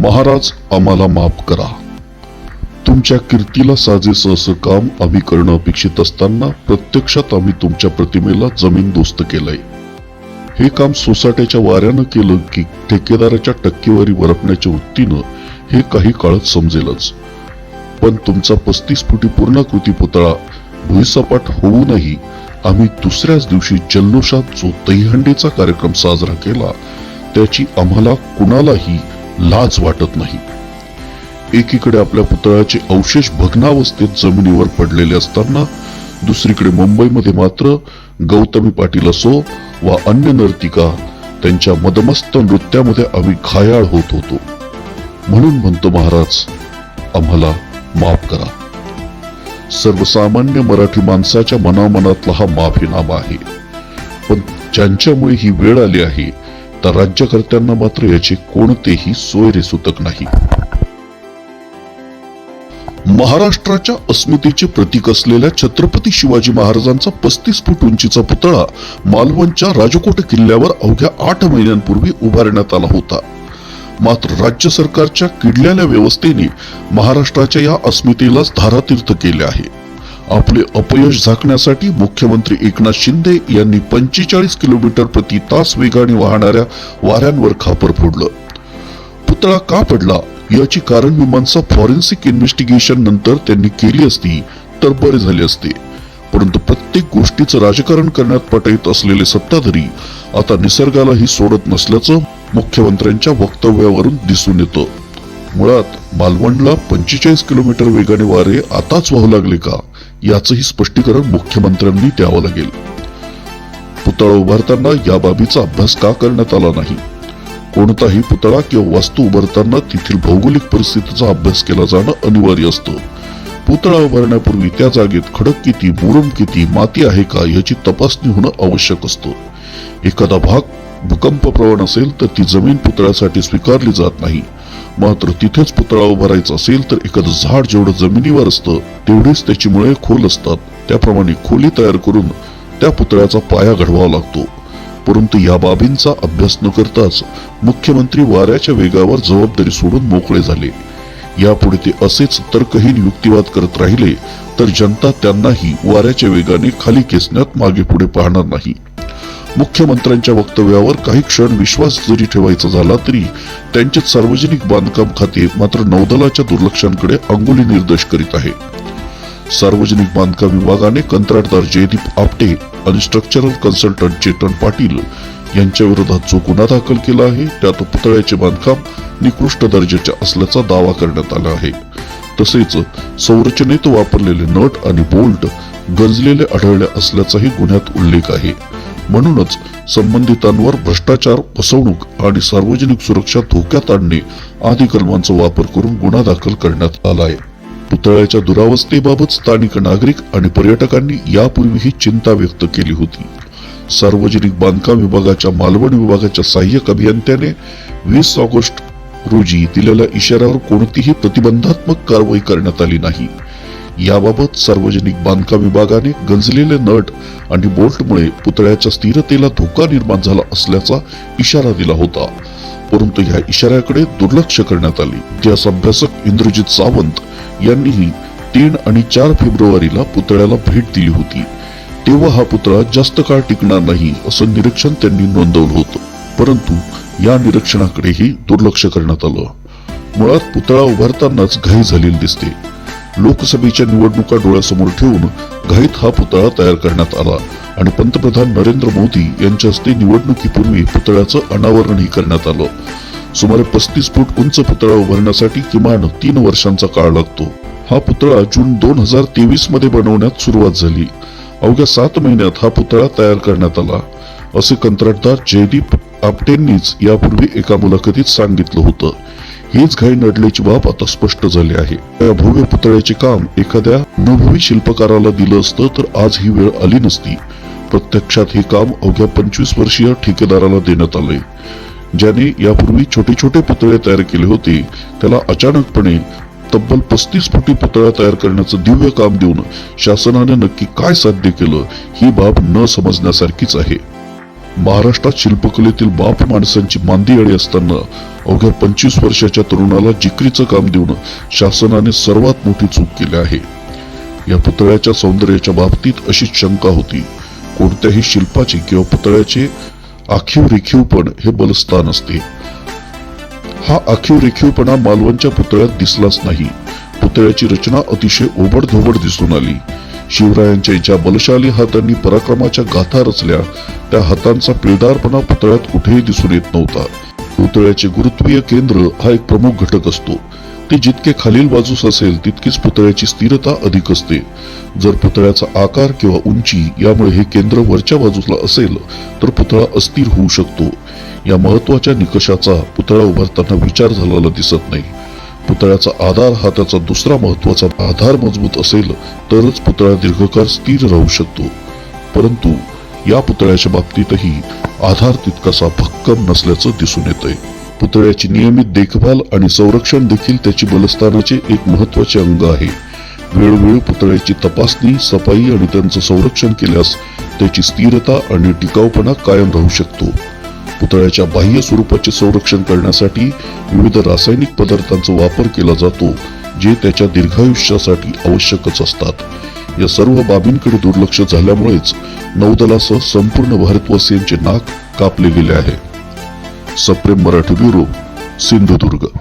महाराज आम्हाला माफ करा. तुमच्या कीर्तीला साजेस असं काम आम्ही करणं अपेक्षित असताना प्रत्यक्षात आम्ही तुमच्या प्रतिमेला जमीन दोस्त केलंय. हे काम सोसाट्याच्या वाऱ्यानं केलं की ठेकेदाराच्या टक्केवारी वरपण्याच्या वृत्तीनं हे काही काळात समजेलच. पण तुमचा पस्तीस फुटी पूर्णाकृती पुतळा भुईसपाट होऊनही आम्ही दुसऱ्याच दिवशी जल्लोषात जो दहीहंडीचा कार्यक्रम साजरा केला त्याची आम्हाला कुणालाही लाज वाटत नाही. एकीकडे आपल्या पुतळ्याचे अवशेष भग्नावस्थेत जमिनीवर पडलेले असताना दुसरीकडे मुंबईमध्ये मात्र गौतमी पाटील असो वा अन्य नर्तिका त्यांच्या मदमस्त नृत्यामध्ये आम्ही घायाळ होत होतो. म्हणून म्हणतो महाराज आम्हाला माफ करा. सर्वसामान्य मराठी माणसाच्या मनामनातला हा माफीनामा आहे. पण ज्यांच्यामुळे ही वेळ आली आहे तर राज्यकर्त्यांना मात्र याचे कोणतेही सोयरे सुतक नाही. महाराष्ट्राच्या अस्मितेचे प्रतीक असलेल्या छत्रपती शिवाजी महाराजांचा पस्तीस फूट उंचीचा पुतळा मालवणच्या राजकोट किल्ल्यावर अवघ्या आठ महिन्यांपूर्वी उभारण्यात आला होता. मात्र राज्य सरकारच्या किडल्याल्या व्यवस्थेने महाराष्ट्राच्या या अस्मितेलाच धारातीर्थ केले आहे. आपले अपयश झाकण्यासाठी मुख्यमंत्री एकनाथ शिंदे यांनी पंचेचाळीस किलोमीटर प्रति तास वेगाने वाहणाऱ्या वाऱ्यांवर खापर फोडलं. पुतळा का पडला याची कारण मीमांसा फॉरेन्सिक इन्व्हेस्टिगेशन नंतर त्यांनी केली असती तर बरे झाले असते. परंतु प्रत्येक गोष्टीचं राजकारण करण्यात पटवित असलेले सत्ताधारी आता निसर्गालाही सोडत नसल्याचं मुख्यमंत्र्यांच्या वक्तव्यावरून दिसून येतं. मुळात मालवणला पंचेचाळीस किलोमीटर वेगाने वारे आताच वाहू लागले का? याचंही स्पष्टीकरण मुख्यमंत्र्यांनी द्यावं लागेल. पुतळा उभारताना या बाबीचा अभ्यास का करण्यात आला नाही? कोणताही पुतळा किंवा वास्तू उभारताना तेथील भौगोलिक परिस्थितीचा अभ्यास केला जाणं अनिवार्य असतं. पुतळा उभारण्यापूर्वी त्या जागेत खडक किती मुरुम किती माती आहे का याची तपासणी होणं आवश्यक असतं. एखादा भाग भूकंप प्रवण असेल तर ती जमीन पुतळ्यासाठी स्वीकारली जात नाही. मात्र तिथेच पुतळा उभारायचा असेल तर एखादं झाड जेवढं जमिनीवर असतं तेवढीच त्याची मुळे खोल असतात. त्याप्रमाणे खोली तयार करून त्या पुतळ्याचा पाया घडवावा लागतो. परंतु या बाबींचा अभ्यास न करताच मुख्यमंत्री वाऱ्याच्या वेगावर जबाबदारी सोडून मोकळे झाले. यापुढे ते असेच तर्कहीन युक्तिवाद करत राहिले तर जनता त्यांनाही वाऱ्याच्या वेगाने खाली खेचण्यात मागे पुढे पाहणार नाही. मुख्यमंत्र्यांच्या वक्तव्यावर काही क्षण विश्वास जरी ठेवायचा झाला तरी त्यांचे सार्वजनिक बांधकाम खाते मात्र नौदलाच्या दुर्लक्षांकडे अंगुली निर्देश करीत आहे. सार्वजनिक बांधकाम विभागाने कंत्राटदार जयदीप आपटे आणि स्ट्रक्चरल कन्सल्टंट चेतन पाटील यांच्या विरोधात जो गुन्हा दाखल केला आहे त्यात पुतळ्याचे बांधकाम निकृष्ट दर्जाचे असल्याचा दावा करण्यात आला आहे. तसेच संरचनेत वापरलेले नट आणि बोल्ट गंजलेले आढळले असल्याचाही गुन्ह्यात उल्लेख आहे. म्हणूनच संबंधितांवर भ्रष्टाचार फसवणूक आणि सार्वजनिक सुरक्षा धोक्यात आणणे आदी कलमांचा वापर करून गुन्हा दाखल करण्यात आला आहे. पुतळ्याच्या दुरावस्थेबाबत स्थानिक नागरिक आणि पर्यटकांनी यापूर्वीही चिंता व्यक्त केली होती. सार्वजनिक बांधकाम विभागाच्या मालवण विभागाच्या सहाय्यक अभियंत्याने वीस ऑगस्ट रोजी दिलेल्या इशाऱ्यावर कोणतीही प्रतिबंधात्मक कारवाई करण्यात आली नाही. याबाबत सार्वजनिक बांधकाम विभागाने गंजलेले नट आणि बोल्टमुळे पुतळ्याच्या स्थिरतेला धोका निर्माण झाला असल्याचा इशारा दिला होता. परंतु या इशाऱ्याकडे दुर्लक्ष करण्यात आले. इतिहास अभ्यासक इंद्रजित सावंत यांनीही तीन आणि चार फेब्रुवारीला पुतळ्याला भेट दिली होती. तेव्हा हा पुतळा जास्त काळ टिकणार नाही असं निरीक्षण त्यांनी नोंदवलं होतं. परंतु या निरीक्षणाकडेही दुर्लक्ष करण्यात आलं. मुळात पुतळा उभारतानाच घाई झालेली दिसते. लोकसभेच्या निवडणुका डोळ्यासमोर ठेवून घाईत हा पुतळा तयार करण्यात आला. आणि पंतप्रधान नरेंद्र मोदी यांच्या हस्ते निवडणुकीपूर्वी पुतळ्याचं अनावरणही करण्यात आलं. सुमारे पस्तीस फूट उंच पुतळा उभारण्यासाठी किमान तीन वर्षांचा काळ लागतो. हा पुतळा जून दोन हजार तेवीसमध्ये बनवण्यात सुरुवात झाली. अवघ्या सात महिन्यात हा पुतळा तयार करण्यात आला. असे कंत्राटदार जयदीप आपटेंनीच यापूर्वी एका मुलाखतीत सांगितलं होतं. हीच घाई नडल्याची बाब आता स्पष्ट झाली आहे. या भव्य पुतळ्याचे काम एखाद्या अनुभवी शिल्पकाराला दिलं असतं तर आज ही वेळ आली नसती. प्रत्यक्षात हे काम अवघ्या पंचवीस वर्षीय ठेकेदाराला देण्यात आलंय. ज्याने यापूर्वी छोटे छोटे पुतळे तयार केले होते त्याला अचानकपणे तब्बल पस्तीस फुटी पुतळा तयार करण्याचं दिव्य काम देऊन शासनाने नक्की काय साध्य केलं ही बाब न समजण्यासारखीच आहे. महाराष्ट्रात शिल्पकलेतील बाप माणसांची मांदी अडी असताना अवघ्या पंचवीस वर्षाच्या तरुणाला जिकरीचं काम देऊन शासनाने सर्वात मोठी चूक केली आहे. या पुतळ्याच्या सौंदर्याच्या बाबतीत अशीच शंका होती. कोणत्याही शिल्पाचे किंवा पुतळ्याचे आखीव रेखीवपण हे बलस्थान असते. हा आखीव रेखीवपणा मालवणच्या पुतळ्यात दिसलाच नाही. पुतळ्याची रचना अतिशय ओबडधोबड दिसून आली. शिवरायांच्या ज्या बलशाली हातांनी पराक्रमाच्या गाथा रचल्या त्या हातांचा पिळदारपणा पुतळ्यात कुठेही दिसून येत नव्हता. पुतळ्याचे गुरुत्वीय केंद्र हा एक प्रमुख घटक असतो. ते जितके खालील बाजूस असेल तितकीच पुतळ्याची स्थिरता अधिक असते. जर पुतळ्याचा आकार किंवा उंची यामुळे हे केंद्र वरच्या बाजूला असेल तर पुतळा अस्थिर होऊ शकतो. या महत्त्वाच्या निकषाचा पुतळा उभारताना विचार झालेला दिसत नाही. पुतळ्याचा आधार हा त्याचा दुसरा महत्त्वाचा आधार मजबूत असेल तरच पुतळा दीर्घकाळ स्थिर राहू शकतो. परंतु या पुतळ्याच्या बाबतीतही आधार तितकासा भक्कम नसल्याचं दिसून येतंय. पुतळ्याची नियमित देखभाल आणि संरक्षण देखील त्याची बलस्थानाचे एक महत्त्वाचे अंग आहे. वेळोवेळी पुतळ्याची तपासणी सफाई आणि त्यांचं संरक्षण केल्यास त्याची स्थिरता आणि टिकाऊपणा कायम राहू शकतो. पुतळ्याच्या बाह्य स्वरूपाचे संरक्षण करण्यासाठी विविध रासायनिक पदार्थांचा वापर केला जातो जे त्याच्या दीर्घायुष्यासाठी आवश्यकच असतात. या सर्व बाबींकडे दुर्लक्ष झाल्यामुळेच नौदलासह संपूर्ण भारतवासियांचे नाक कापले गेले आहे. सप्रेम मराठी ब्युरो सिंधुदुर्ग.